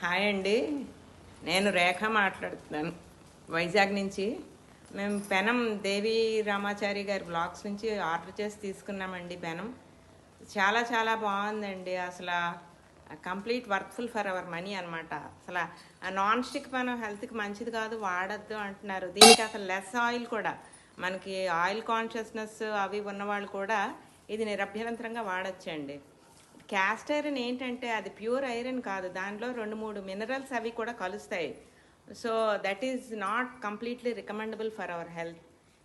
Hi అండి. నేను రేఖ మాట్లాడుతున్నాను. వైజాగ్ నుంచి. మేము పెనం దేవి రామాచారి గారి బ్లాగ్స్ నుంచి ఆర్డర్ చేసి తీసుకున్నామండి పెనం. చాలా చాలా బాగుందండి. అసలు complete worthful for our money అనమాట అసలు నాన్ స్టిక్ పెనం హెల్త్కి మంచిది కాదు వాడద్దు అంటున్నారు. దీనికి అసలు లెస్ ఆయిల్ కూడా. మనకి ఆయిల్ కాన్షియస్నెస్ అవి ఉన్నవాళ్ళు కూడా ఇది నిరభ్యంతరంగా వాడచ్చండి. క్యాస్ట్ ఐరన్ ఏంటంటే అది ప్యూర్ ఐరన్ కాదు దాంట్లో రెండు మూడు మినరల్స్ అవి కూడా కలుస్తాయి. So that is not completely recommendable for our health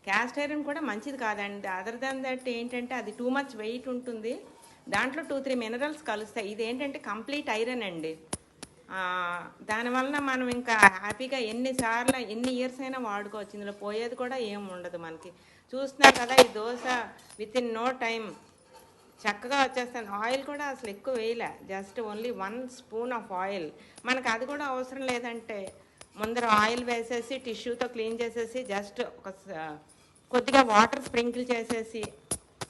cast iron కూడా మంచిది కాదండి. అదర్ దాన్ దట్ ఏంటంటే అది టూ మచ్ వెయిట్ ఉంటుంది. దాంట్లో టూ త్రీ మినరల్స్ కలుస్తాయి. ఇది ఏంటంటే కంప్లీట్ ఐరన్ అండి. దానివలన మనం ఇంకా హ్యాపీగా ఎన్నిసార్లు ఎన్ని ఇయర్స్ అయినా వాడుకోవచ్చు. ఇందులో పోయేది కూడా ఏం ఉండదు మనకి. చూస్తున్నారు కదా ఈ dosa within no time చక్కగా వచ్చేస్తాను. ఆయిల్ కూడా అసలు ఎక్కువ వేయలే. Just only one spoon of oil. మనకు అది కూడా అవసరం లేదంటే ముందర ఆయిల్ వేసేసి టిష్యూతో క్లీన్ చేసేసి జస్ట్ ఒక స- కొద్దిగా వాటర్ స్ప్రింకిల్ చేసేసి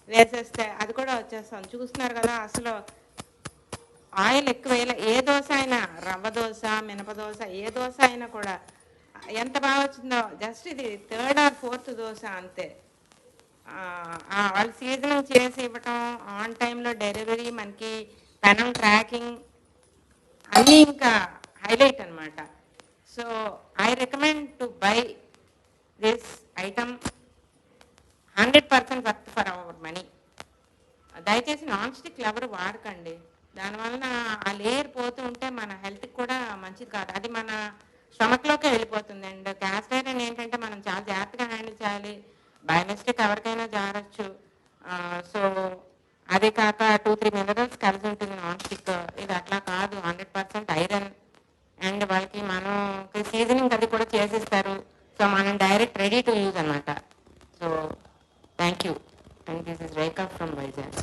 వేసేస్తే అది కూడా వచ్చేస్తాం చూస్తున్నారు కదా అసలు ఆయిల్ ఎక్కువ వేయలే. ఏ దోశ అయినా రవ్వ దోశ మినప దోశ ఏ దోశ అయినా కూడా ఎంత బాగా వచ్చిందో జస్ట్ ఇది థర్డ్ ఆర్ ఫోర్త్ దోశ అంతే. వాళ్ళు సీజనింగ్ చేసి ఇవ్వటం ఆన్ టైంలో డెలివరీ మనకి పెనం ట్రాకింగ్ అన్నీ ఇంకా హైలైట్ అనమాట so I recommend to buy this item hundred percent worth for our money దయచేసి నాన్ స్టిక్ ఎవరు వాడకండి దానివలన ఆ లేయర్ పోతూ ఉంటే మన హెల్త్కి కూడా మంచిది కాదు. అది మన స్టమక్లోకే వెళ్ళిపోతుంది. అండ్ క్యాస్ట్ ఐరన్ ఏంటంటే మనం చాలా జాగ్రత్తగా హ్యాండిల్ చేయాలి. బై మిస్టేక్ ఎవరికైనా జారచ్చు. సో అదే కాక టూ త్రీ మినరల్స్ కలిసి ఉంటుంది నాన్ స్టిక్ ఇది అట్లా కాదు. హండ్రెడ్ పర్సెంట్ ఐరన్ అండ్ వాళ్ళకి మనం సీజనింగ్ అది కూడా చేసిస్తారు. సో మనం డైరెక్ట్ రెడీ టు యూజ్ అనమాట so thank you and this is Rekha from Vizag